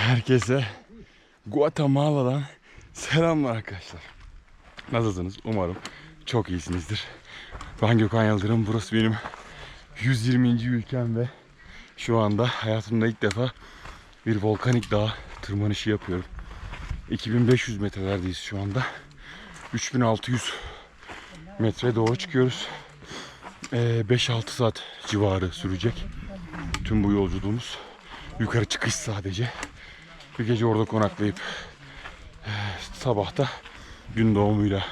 Herkese Guatemala'dan selamlar arkadaşlar. Nasılsınız? Umarım çok iyisinizdir. Ben Gökhan Yıldırım. Burası benim 120. ülkem ve şu anda hayatımda ilk defa bir volkanik dağ tırmanışı yapıyorum. 2500 metrelerdeyiz şu anda. 3600 metre doğru çıkıyoruz. Ee, 5-6 saat civarı sürecek. Tüm bu yolculuğumuz. Yukarı çıkış sadece. Bir gece orada konaklayıp sabahta gün doğumuyla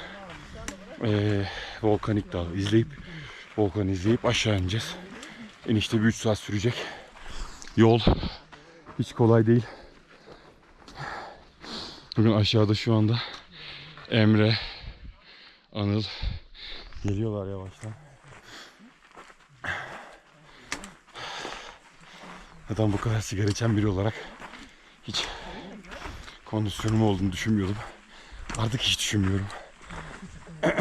e, volkanik dağı izleyip volkanı izleyip aşağı ineceğiz. Enişte bir 3 saat sürecek. Yol hiç kolay değil. Bugün aşağıda şu anda Emre, Anıl geliyorlar yavaştan. Zaten bu kadar sigara içen biri olarak hiç kondisyonum olduğunu düşünmüyordum. Artık hiç düşünmüyorum.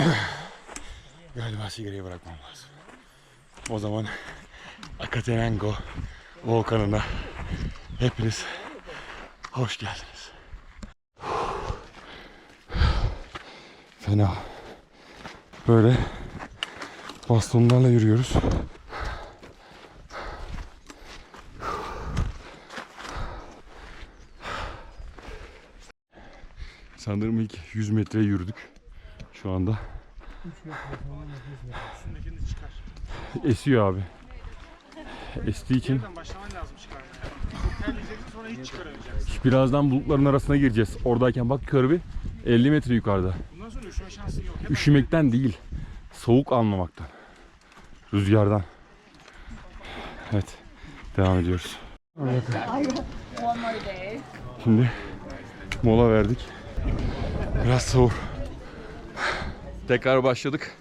Galiba sigarayı bırakmam lazım. O zaman Akatenango volkanına hepiniz hoş geldiniz. Fena. Böyle bastonlarla yürüyoruz. Sanırım ilk 100 metre yürüdük şu anda. Üstündekini çıkar. Esiyor abi. Estiği için Nereden başlaman lazım çıkarmaya? Çok terleyeceksin sonra hiç çıkaramayacaksın. birazdan bulutların arasına gireceğiz. Oradayken bak bir 50 metre yukarıda. Bundan sonra üşüme şansın yok. Hemen Üşümekten değil, soğuk almamaktan. Rüzgardan. Evet, devam ediyoruz. Şimdi mola verdik. Biraz soğuk. Tekrar başladık.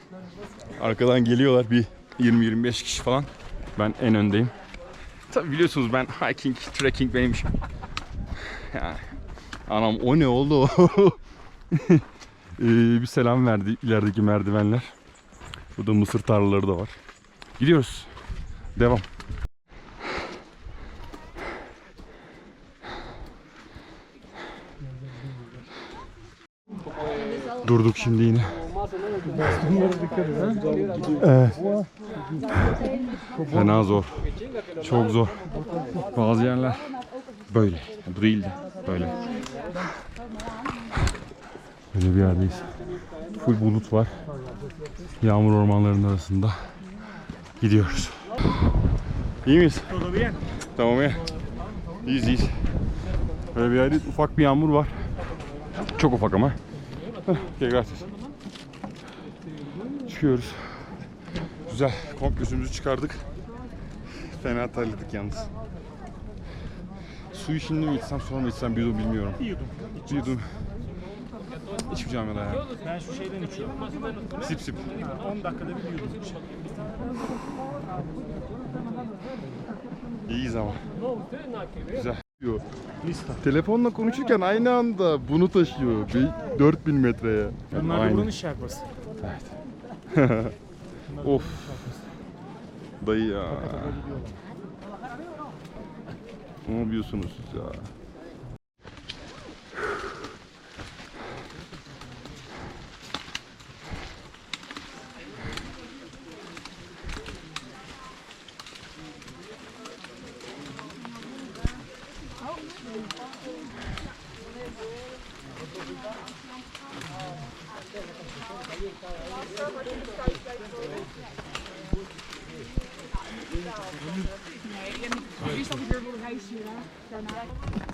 Arkadan geliyorlar bir 20-25 kişi falan. Ben en öndeyim. Tabi biliyorsunuz ben hiking, trekking benim işim. Yani anam o ne oldu? Ee, bir selam verdi ilerideki merdivenler. Burada mısır tarlaları da var. Gidiyoruz. Devam. Durduk şimdi yine. Evet. Fena zor. Çok zor. Bazı yerler böyle. Bu değil de böyle. Böyle bir yerdeyiz. Full bulut var. Yağmur ormanlarının arasında gidiyoruz. İyi miyiz? Tamam ya. İyiyiz iyiyiz. Böyle bir yerde ufak bir yağmur var. Çok ufak ama. Okay, gracias. Çıkıyoruz. Güzel. Komple üstümüzü çıkardık. Fena terledik yalnız. Suyu şimdi mi içsem sonra mı içsem bir yudum bilmiyorum. Bir yudum. Bir yudum. İçmeyeceğim ya da ya. Ben şu şeyden içiyorum. Sip sip. 10 dakikada bir yudum. İyiyiz ama. Güzel. Telefonla konuşurken aynı anda bunu taşıyor. Bir 4000 metreye. Bunlar da Aynı. buranın şerpası. Evet. of. Dayı ya. Ne yapıyorsunuz siz ya?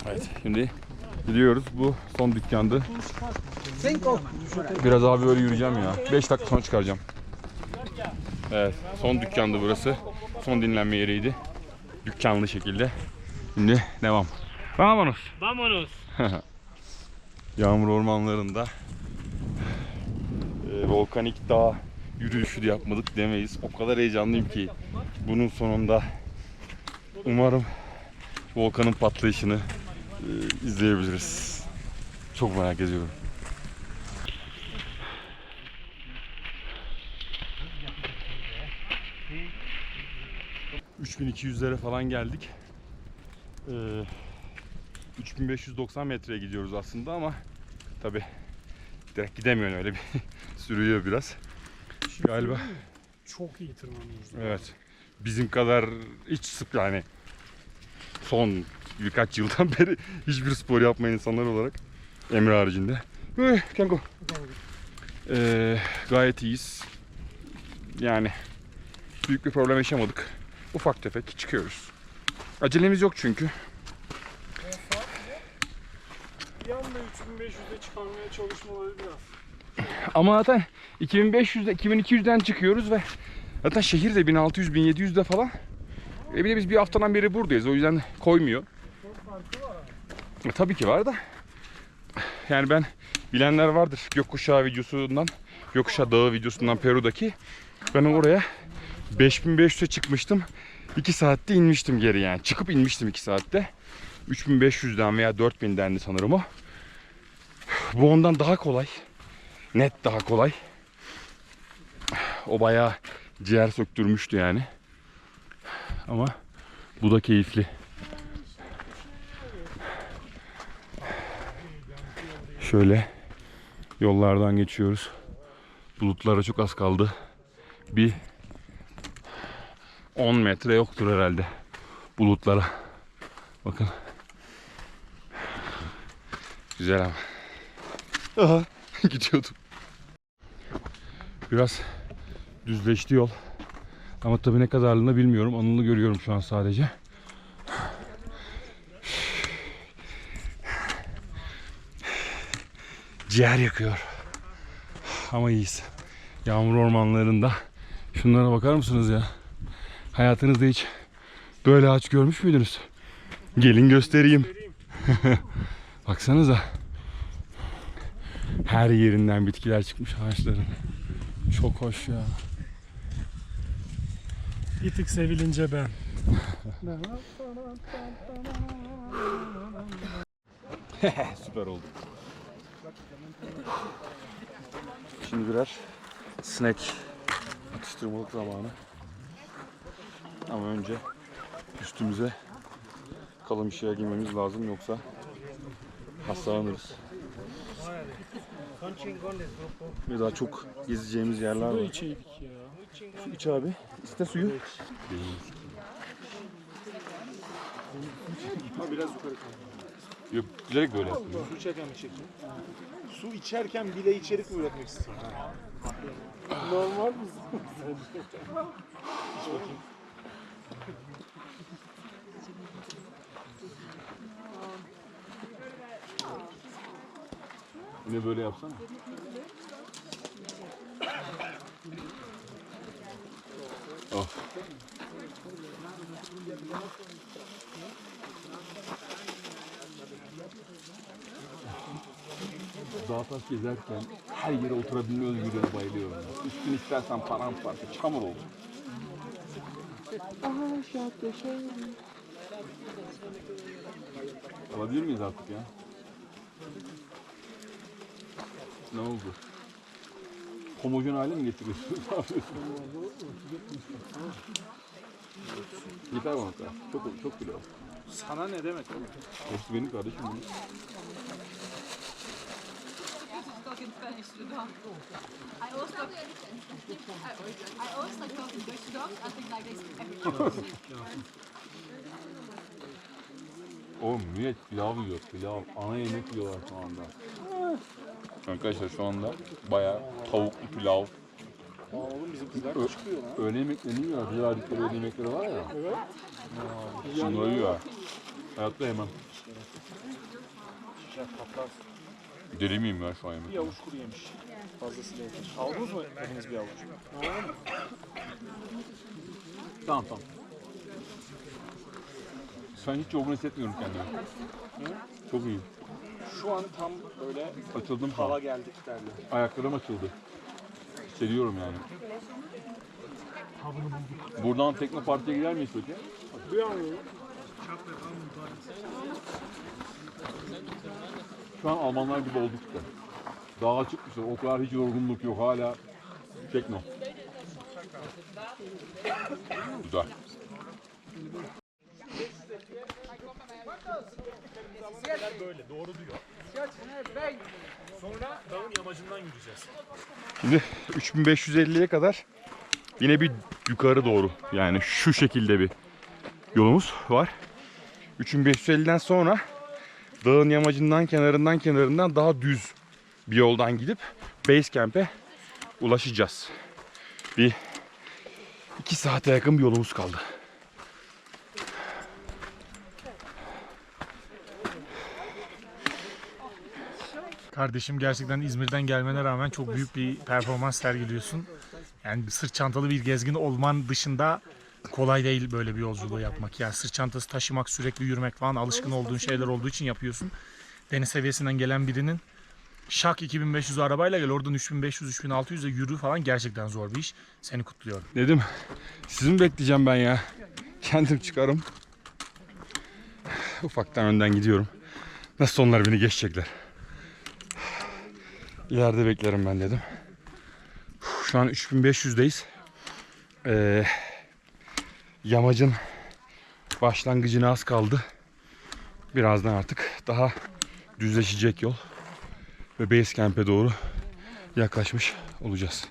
Evet şimdi gidiyoruz. Bu dükkandı. Biraz abi böyle yürüyeceğim ya. 5 dakika sonra çıkaracağım. Evet son dükkandı burası. Son dinlenme yeriydi. Dükkanlı şekilde. Şimdi devam. Vamonos. Vamonos. Yağmur ormanlarında e, volkanik dağ yürüyüşü de yapmadık demeyiz. O kadar heyecanlıyım ki bunun sonunda umarım volkanın patlayışını e, izleyebiliriz. Çok merak ediyorum. 3200'lere falan geldik. Ee, 3590 metreye gidiyoruz aslında ama tabi direkt gidemiyorsun öyle bir sürüyor biraz. Galiba Çok iyi tırmanıyoruz. evet bizim kadar hiç sık yani son birkaç yıldan beri hiçbir spor yapmayan insanlar olarak Emre haricinde. Can go. Ee, gayet iyiyiz. Yani büyük bir problem yaşamadık. Ufak tefek çıkıyoruz. Acelemiz yok çünkü. Anda 3500'e çıkarmaya çalışmaları biraz. Ama zaten 2500'de 2200'den çıkıyoruz ve zaten şehir de 1600 1700'de falan. E bir de biz bir haftadan beri buradayız. O yüzden koymuyor. Çok farkı var. E, tabii ki var da. Yani ben bilenler vardır gökkuşağı videosundan, gökkuşağı dağı videosundan Peru'daki. Ben oraya 5500'e çıkmıştım. 2 saatte inmiştim geri yani. Çıkıp inmiştim 2 saatte. 3500'den veya 4000'dendi sanırım o. Bu ondan daha kolay. Net daha kolay. O bayağı ciğer söktürmüştü yani. Ama bu da keyifli. Şöyle yollardan geçiyoruz. Bulutlara çok az kaldı. Bir 10 metre yoktur herhalde bulutlara. Bakın. Güzel ama. Aha gidiyordum. Biraz düzleşti yol. Ama tabii ne kadarlığını bilmiyorum. Anıl'ı görüyorum şu an sadece. Ciğer yakıyor. Ama iyiyiz. Yağmur ormanlarında. Şunlara bakar mısınız ya? Hayatınızda hiç böyle ağaç görmüş müydünüz? Gelin göstereyim. Baksanıza. Her yerinden bitkiler çıkmış ağaçların. Çok hoş ya. Bir tık sevilince ben. Süper oldu. Şimdi birer snack atıştırmalık zamanı. Ama önce üstümüze kalın bir şeyler giymemiz lazım yoksa hastalanırız. Ve daha çok gezeceğimiz yerler var. Su iç abi. İste suyu. Ha biraz yukarı kaldı. Yok, bilerek böyle yaptım. Su içerken mi çekeyim? Su içerken bile içerik üretmek istiyorsun? Normal mi? İç bakayım. Yine böyle yapsana. Of. Dağtaş gezerken her yere oturabilme özgürlüğüne bayılıyorum. ben. Üstünü istersen paramparça, çamur olur. Alabilir miyiz artık ya? Ne oldu? Homojen hale mi getiriyorsun? Ne yapıyorsun? Yeter bana kadar. Çok, çok kilo. Sana ne demek oğlum? Hepsi benim kardeşim. benim. Dog. Dutch Oğlum millet pilav yiyor pilav. Ana yemek yiyorlar şu anda. Arkadaşlar şu anda bayağı tavuklu pilav. Öğle yemeklerini yiyor. Bize verdikleri öğle yemekleri var ya. Evet. Şunları yiyor. Hayatta yemem. Şişer patlarsın. Deli miyim ya şu an Bir yemek? avuç kuru yemiş. Fazlasıyla yemiş. Aldınız mı hepiniz bir avuç? Tamam tamam. Sen hiç yorgun hissetmiyorum kendimi. Çok iyi. Şu an tam böyle Açıldım şu an. hava geldik derler. Ayaklarım açıldı. Hissediyorum yani. Buradan tekne partiye gider miyiz peki? Bir an Şu an Almanlar gibi olduk işte. Dağa çıkmışlar. O kadar hiç yorgunluk yok. Hala tekno. Güzel. Böyle doğru diyor. Sonra dağın yamacından yürüyeceğiz. Şimdi 3550'ye kadar yine bir yukarı doğru yani şu şekilde bir yolumuz var. 3550'den sonra dağın yamacından kenarından kenarından daha düz bir yoldan gidip base camp'e ulaşacağız. Bir iki saate yakın bir yolumuz kaldı. Kardeşim gerçekten İzmir'den gelmene rağmen çok büyük bir performans sergiliyorsun. Yani sırt çantalı bir gezgin olman dışında kolay değil böyle bir yolculuğu yapmak. Yani sırt çantası taşımak, sürekli yürümek falan alışkın olduğun şeyler olduğu için yapıyorsun. Deniz seviyesinden gelen birinin şak 2500 arabayla gel oradan 3500 3600'e yürü falan gerçekten zor bir iş. Seni kutluyorum. Dedim sizi mi bekleyeceğim ben ya? Kendim çıkarım. Ufaktan önden gidiyorum. Nasıl onlar beni geçecekler? İleride beklerim ben dedim. Şu an 3500'deyiz. Ee, yamacın başlangıcına az kaldı. Birazdan artık daha düzleşecek yol. Ve base camp'e doğru yaklaşmış olacağız.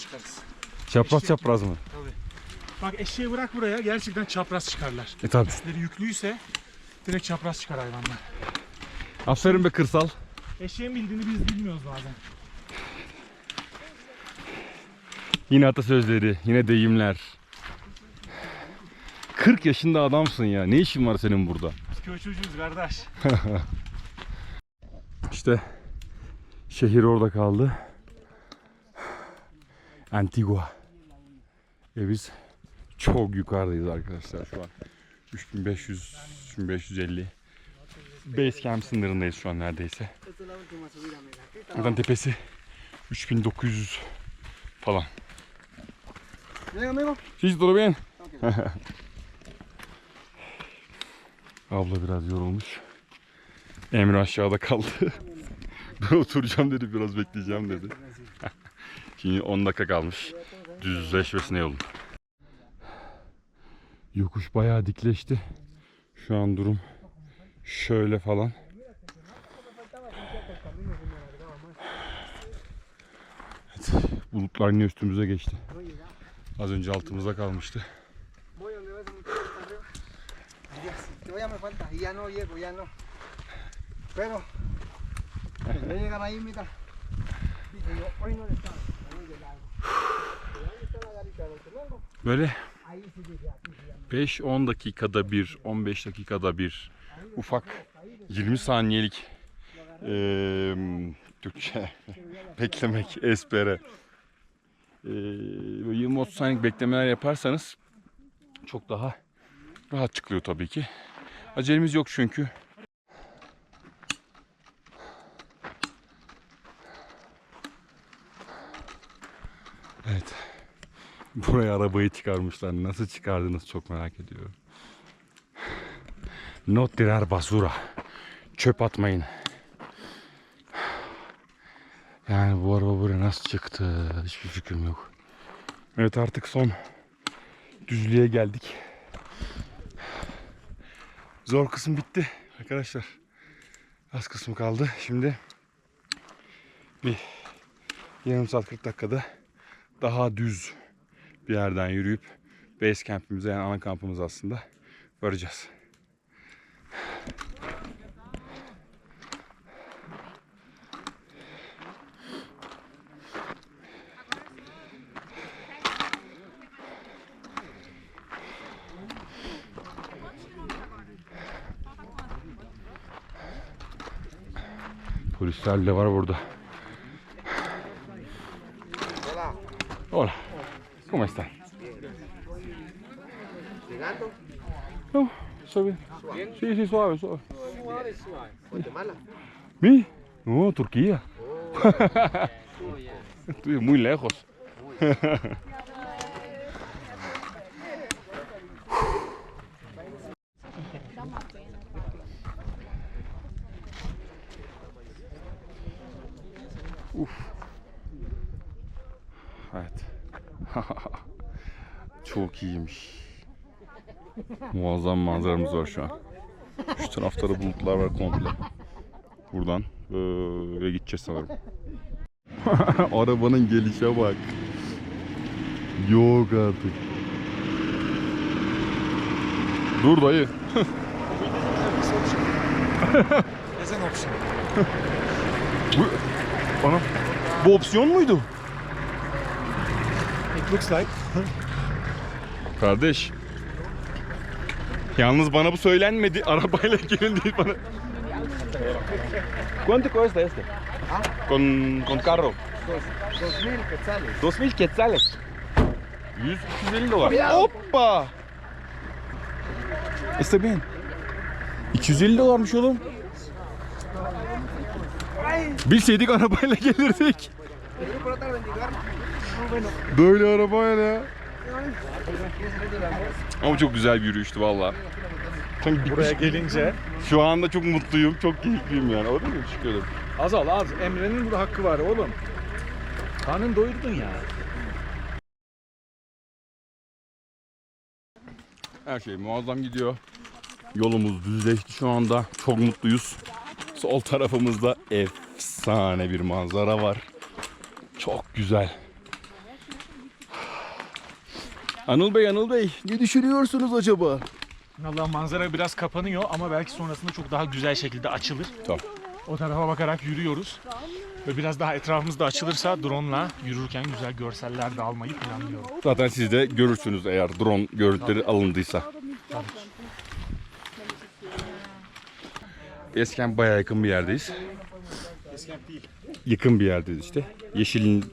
Çıkarız. Çapraz çapraz mı? Bak eşeği bırak buraya gerçekten çapraz çıkarlar. E tabi. Üstleri yüklüyse direkt çapraz çıkar hayvanlar. Aferin be kırsal. Eşeğin bildiğini biz bilmiyoruz bazen. Yine atasözleri, yine deyimler. 40 yaşında adamsın ya. Ne işin var senin burada? Biz köy çocuğuyuz kardeş. İşte şehir orada kaldı. Antigua. Ve biz çok yukarıdayız arkadaşlar şu an. 3500, 3550. Base camp sınırındayız şu an neredeyse. Buradan tepesi 3900 falan. Hiç todo bien. Abla biraz yorulmuş. Emre aşağıda kaldı. ben oturacağım dedi biraz bekleyeceğim dedi. Şimdi 10 dakika kalmış. Düzleşmesine yolun. Yokuş bayağı dikleşti. Şu an durum şöyle falan. Evet, bulutlar yine üstümüze geçti. Az önce altımızda kalmıştı. Ya ya ya. Pero, voy a llegar ahí, mira. Dije yo, hoy no estaba, muy de largo. Pero ahí está la garita del Tulango. Böyle Ahí sí llegué, aquí sí ya. 5-10 dakikada bir, 15 dakikada bir ufak 20 saniyelik eee Türkçe beklemek, espere. Böyle 20-30 saniyelik beklemeler yaparsanız çok daha rahat çıkılıyor tabii ki. Acelemiz yok çünkü. Evet. Buraya arabayı çıkarmışlar. Nasıl çıkardınız çok merak ediyorum. No tirar basura. Çöp atmayın. Yani bu araba buraya nasıl çıktı? Hiçbir fikrim yok. Evet artık son düzlüğe geldik. Zor kısım bitti arkadaşlar. Az kısmı kaldı. Şimdi bir yarım saat 40 dakikada daha düz bir yerden yürüyüp base camp'imize yani ana kampımız aslında varacağız. Polisler de var burada. Hola. ¿Cómo están? Llegando, No, estoy bien. Sí, sí, suave, suave. Guatemala. ¿Mi? No, Turquía. Estoy muy lejos. Muazzam manzaramız var şu an. Şu tarafta da bulutlar var komple. Buradan böyle gideceğiz sanırım. Arabanın gelişe bak. Yok artık. Dur dayı. As an option. Bu, bana, bu opsiyon muydu? It looks like. Kardeş. Yalnız bana bu söylenmedi. Arabayla gelin değil bana. ¿Cuánto cuesta este? Con, con carro. Dos mil quetzales. 2000 quetzales. 100 250 dolar. Hoppa. Está bien. 250 dolarmış oğlum. Bilseydik arabayla gelirdik. Böyle arabayla ya. Ama çok güzel bir yürüyüştü valla. Çünkü Buraya gelince Şu anda çok mutluyum, çok keyifliyim yani. O değil mi? Teşekkür ederim. az al az. Emre'nin burada hakkı var oğlum. Karnın doyurdun ya. Her şey muazzam gidiyor. Yolumuz düzleşti şu anda. Çok mutluyuz. Sol tarafımızda efsane bir manzara var. Çok güzel. Anıl Bey, Anıl Bey ne düşünüyorsunuz acaba? Allah manzara biraz kapanıyor ama belki sonrasında çok daha güzel şekilde açılır. Tamam. O tarafa bakarak yürüyoruz. Ve biraz daha etrafımızda açılırsa drone'la yürürken güzel görseller de almayı planlıyorum. Zaten siz de görürsünüz eğer drone görüntüleri alındıysa. Eskent bayağı yakın bir yerdeyiz. Eskent değil. Yakın bir yerdeyiz işte. Yeşilini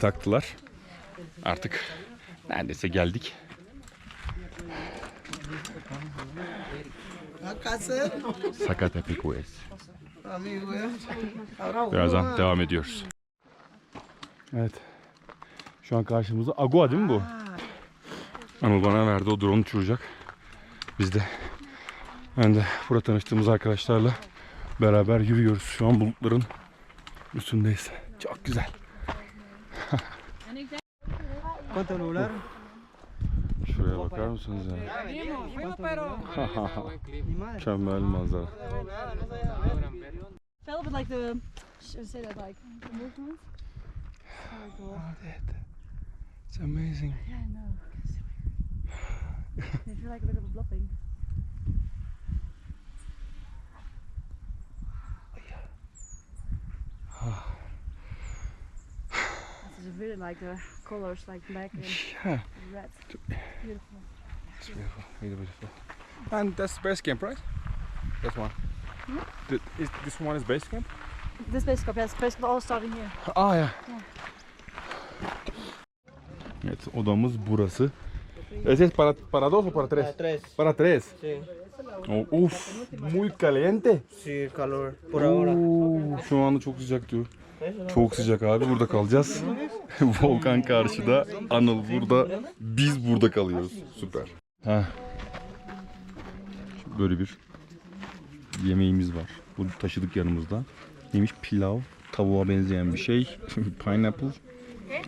taktılar. Artık neredeyse geldik. Sakatepe. Ahora Birazdan devam ediyoruz. Evet. Şu an karşımızda Agua değil mi bu? Anıl bana verdi o drone uçuracak. Biz de ben de burada tanıştığımız arkadaşlarla beraber yürüyoruz. Şu an bulutların üstündeyiz. Çok güzel. ¿Cuánto nublar? Şuraya bakar mısınız ya? Mükemmel manzara. Felt with like the, should I say that like the movement. So cool. It's amazing. Yeah, I know. I feel like a bit of a bluffing. Oh, this ah. İs really like the colors like black and Yeah. red. Beautiful. It's beautiful, really beautiful. And that's base camp, right? That one. Th- is, this one is base camp? This base cup, yes, base cup all starting here. Aa ya. Evet odamız burası. ¿Ese es para, para dos o para tres? Tres. Para tres. Sí. Oh, uf, muy caliente. Sí, calor. Por ahora. Oo, şu anda çok sıcak diyor. Çok sıcak abi burada kalacağız. Volkan karşıda, Anıl burada, biz burada kalıyoruz. Süper. Ha. Böyle bir yemeğimiz var. Bu taşıdık yanımızda. Neymiş? Pilav, tavuğa benzeyen bir şey. Pineapple,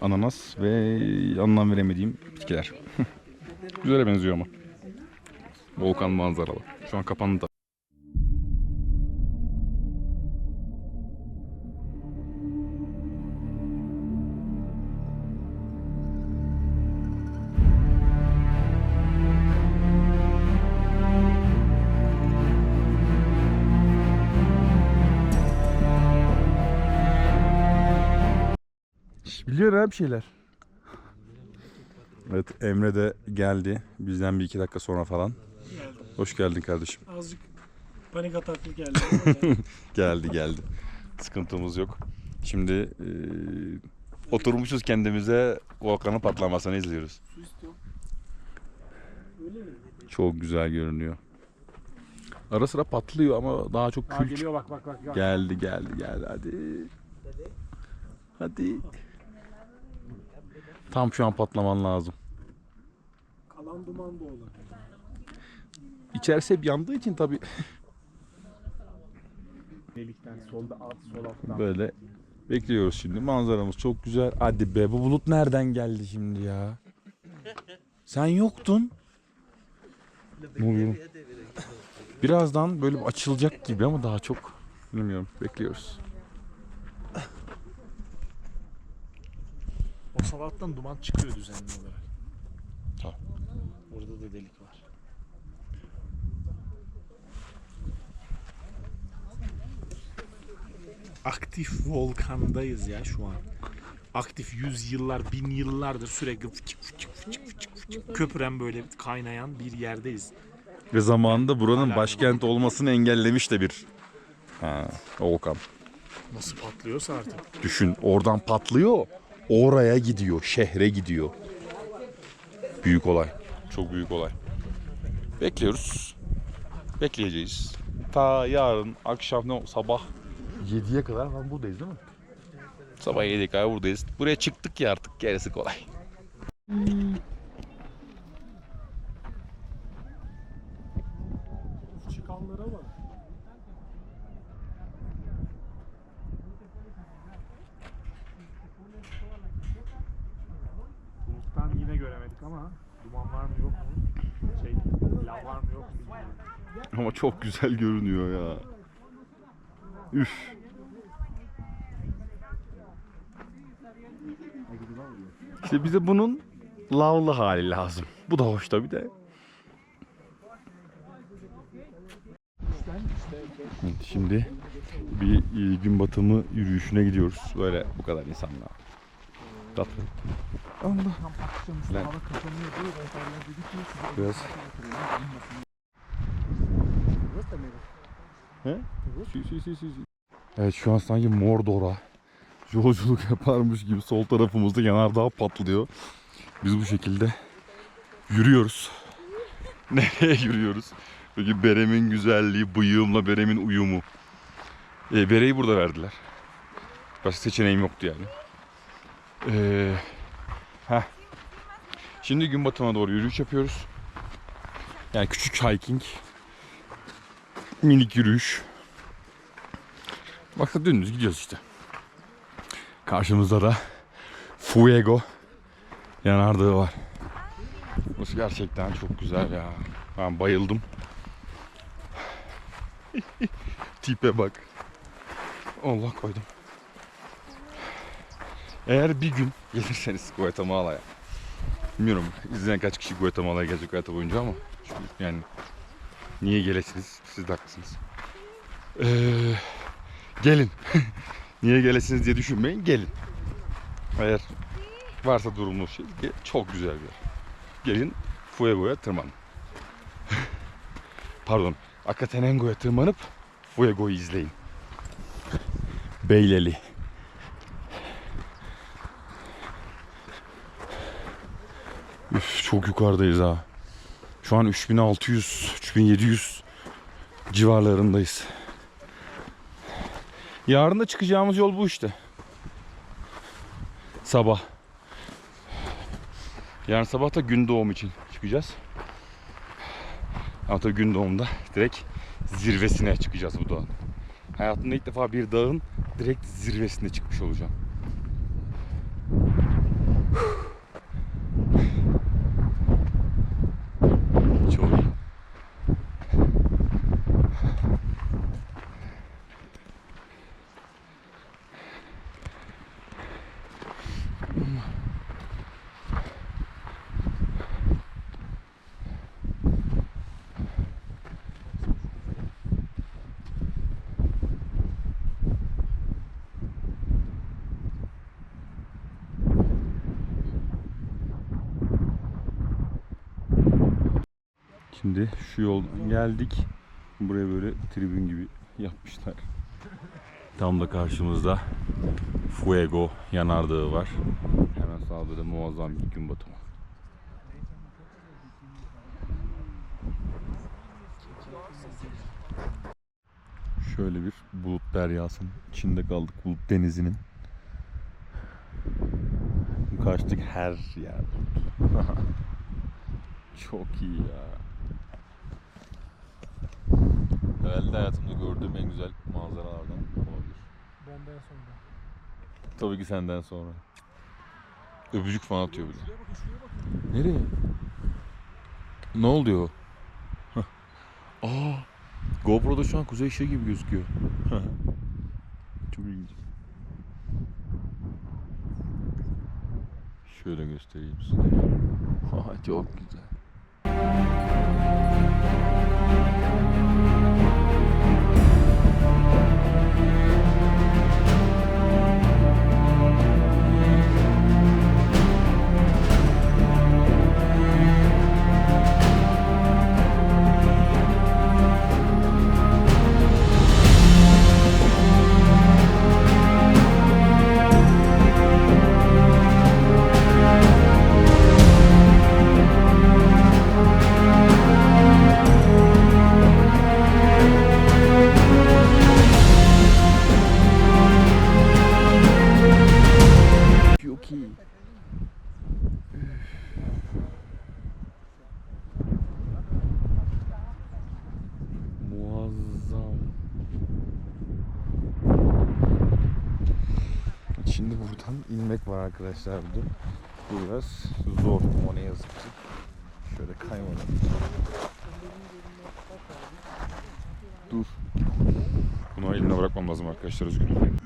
ananas ve anlam veremediğim bitkiler. Güzele benziyor ama. Volkan manzaralı. Şu an kapandı Biliyor ha bir şeyler. Evet Emre de geldi. Bizden bir iki dakika sonra falan. Hoş geldin kardeşim. Azıcık panik ataklık geldi. Geldi geldi. Sıkıntımız yok. Şimdi eee, oturmuşuz kendimize volkanın patlamasını izliyoruz. Çok güzel görünüyor. Ara sıra patlıyor ama daha çok Aa, kül geliyor bak bak bak. bak. Geldi geldi geldi hadi. Hadi. Tam şu an patlaman lazım. Kalan duman bu olan. İçerisi hep yandığı için tabi Delikten solda alt sol alttan. böyle Bekliyoruz şimdi. Manzaramız çok güzel. Hadi be bu bulut nereden geldi şimdi ya? Sen yoktun. Ne oluyor? Birazdan böyle açılacak gibi ama daha çok bilmiyorum. Bekliyoruz. O salattan duman çıkıyor düzenli olarak. Tamam. Burada da delik var. Aktif volkandayız ya şu an. Aktif yüz yıllar, bin yıllardır sürekli fıçık fıçık fıçık fıçık fıçık köpüren böyle kaynayan bir yerdeyiz. Ve zamanında buranın başkent olmasını engellemiş de bir ha, volkan. Nasıl patlıyorsa artık. Düşün oradan patlıyor. Oraya gidiyor. Şehre gidiyor. Büyük olay. Çok büyük olay. Bekliyoruz. Bekleyeceğiz. Ta yarın akşam ne sabah 7'ye kadar falan buradayız değil mi? Sabah 7'ye kadar buradayız. Buraya çıktık ya artık gerisi kolay. Çıkanlara bak. Buluttan yine göremedik ama duman var mı yok mu? Şey, lav var mı yok mu bilmiyorum. Ama çok güzel görünüyor ya. Üf. İşte bize bunun lavlı hali lazım. Bu da hoş tabi de. Evet, Şimdi bir e, gün batımı yürüyüşüne gidiyoruz. Böyle bu kadar insanla. Tatlı. Allah. Biraz. He? Si, si, si, si. Evet şu an sanki Mordor'a yolculuk yaparmış gibi sol tarafımızda yanardağ patlıyor. Biz bu şekilde yürüyoruz. Nereye yürüyoruz? Peki Berem'in güzelliği, bıyığımla Berem'in uyumu. E, bereyi burada verdiler. Başka seçeneğim yoktu yani. Heh. Şimdi gün batımına doğru yürüyüş yapıyoruz. Yani küçük hiking. Minik yürüyüş. Bak dümdüz gidiyoruz işte. Karşımızda da Fuego yanardağı var. Burası gerçekten çok güzel ya. Ben bayıldım. Tipe bak. Allah koydum. Eğer bir gün gelirseniz Guatemala'ya. Bilmiyorum izleyen kaç kişi Guatemala'ya gelecek hayatı boyunca ama yani niye gelesiniz? Siz de haklısınız. Ee, gelin. niye gelesiniz diye düşünmeyin. Gelin. Eğer varsa durumunuz şey çok güzel bir yer. Gelin Fuego'ya tırmanın. Pardon. Akatenengo'ya tırmanıp Fuego'yu izleyin. Beyleli. Üf, çok yukarıdayız ha. Şu an 3600, 3700 civarlarındayız. Yarın da çıkacağımız yol bu işte. Sabah. Yarın sabah da gün doğum için çıkacağız. Ama tabii gün doğumda direkt zirvesine çıkacağız bu dağın. Hayatımda ilk defa bir dağın direkt zirvesine çıkmış olacağım. Şimdi şu yoldan geldik. Buraya böyle tribün gibi yapmışlar. Tam da karşımızda Fuego yanardağı var. Hemen sağda da muazzam bir gün batımı. Şöyle bir bulut deryasının içinde kaldık. Bulut denizinin. Kaçtık her yer. Çok iyi ya. Herhalde hayatımda gördüğüm en güzel manzaralardan olabilir. Benden sonra. Tabii ki senden sonra. Öpücük falan atıyor bir de. Nereye? Ne oluyor? Aa, GoPro'da şu an kuzey ışığı gibi gözüküyor. Çok ilginç. Şöyle göstereyim size. Çok güzel. İnmek var arkadaşlar burada. Bu biraz zor ama ne yazık ki. Şöyle kaymadan. Dur. Bunu elimde bırakmam lazım arkadaşlar üzgünüm.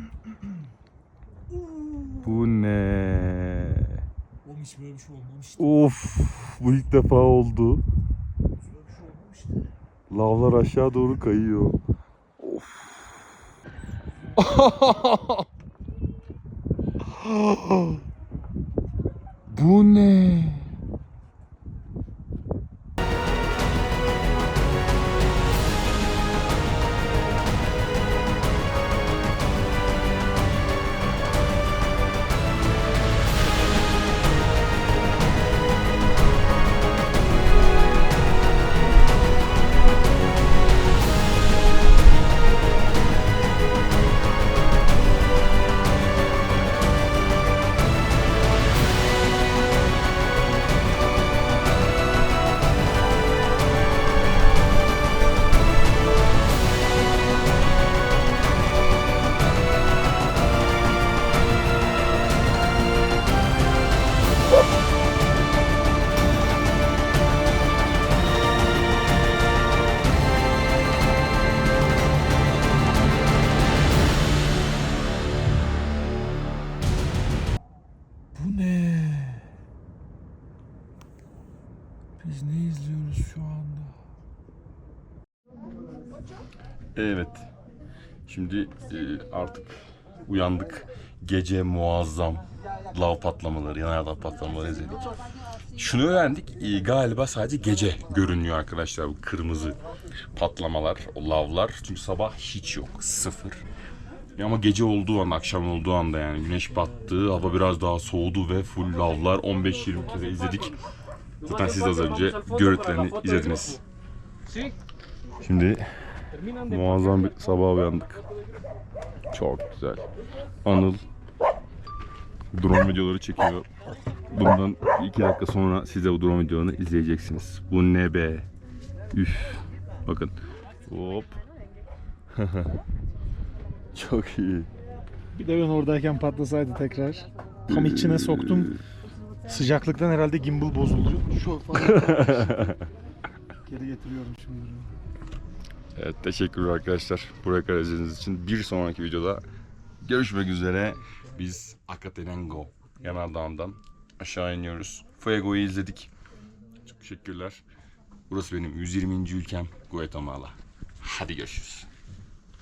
Bu ne? Oğlum hiç böyle bir şey olmamıştı. Of, bu ilk defa oldu. Böyle bir şey olmamıştı. Lavlar aşağı doğru kayıyor. Of. bu ne? Şimdi e, artık uyandık. Gece muazzam lav patlamaları, yanardağ patlamaları izledik. Şunu öğrendik. e, galiba sadece gece görünüyor arkadaşlar bu kırmızı patlamalar, o lavlar. Çünkü sabah hiç yok. Sıfır. Ama gece olduğu anda, akşam olduğu anda yani güneş battığı, hava biraz daha soğudu ve full lavlar 15-20 kere izledik. Zaten siz de az önce görüntülerini izlediniz. Şimdi muazzam bir sabah uyandık. Çok güzel. Anıl drone videoları çekiyor. Bundan iki dakika sonra siz de bu drone videolarını izleyeceksiniz. Bu ne be? Üf. Bakın. Hop. Çok iyi. Bir de ben oradayken patlasaydı tekrar. Tam içine soktum. Sıcaklıktan herhalde gimbal bozuldu. Şu falan. Geri getiriyorum şimdi. Evet teşekkürler arkadaşlar. Kadar izlediğiniz için. Bir sonraki videoda görüşmek üzere. Biz Akatenengo Yanardağ'ından aşağı iniyoruz. Fuego'yu izledik. Çok teşekkürler. Burası benim 120. ülkem Guatemala. Hadi görüşürüz.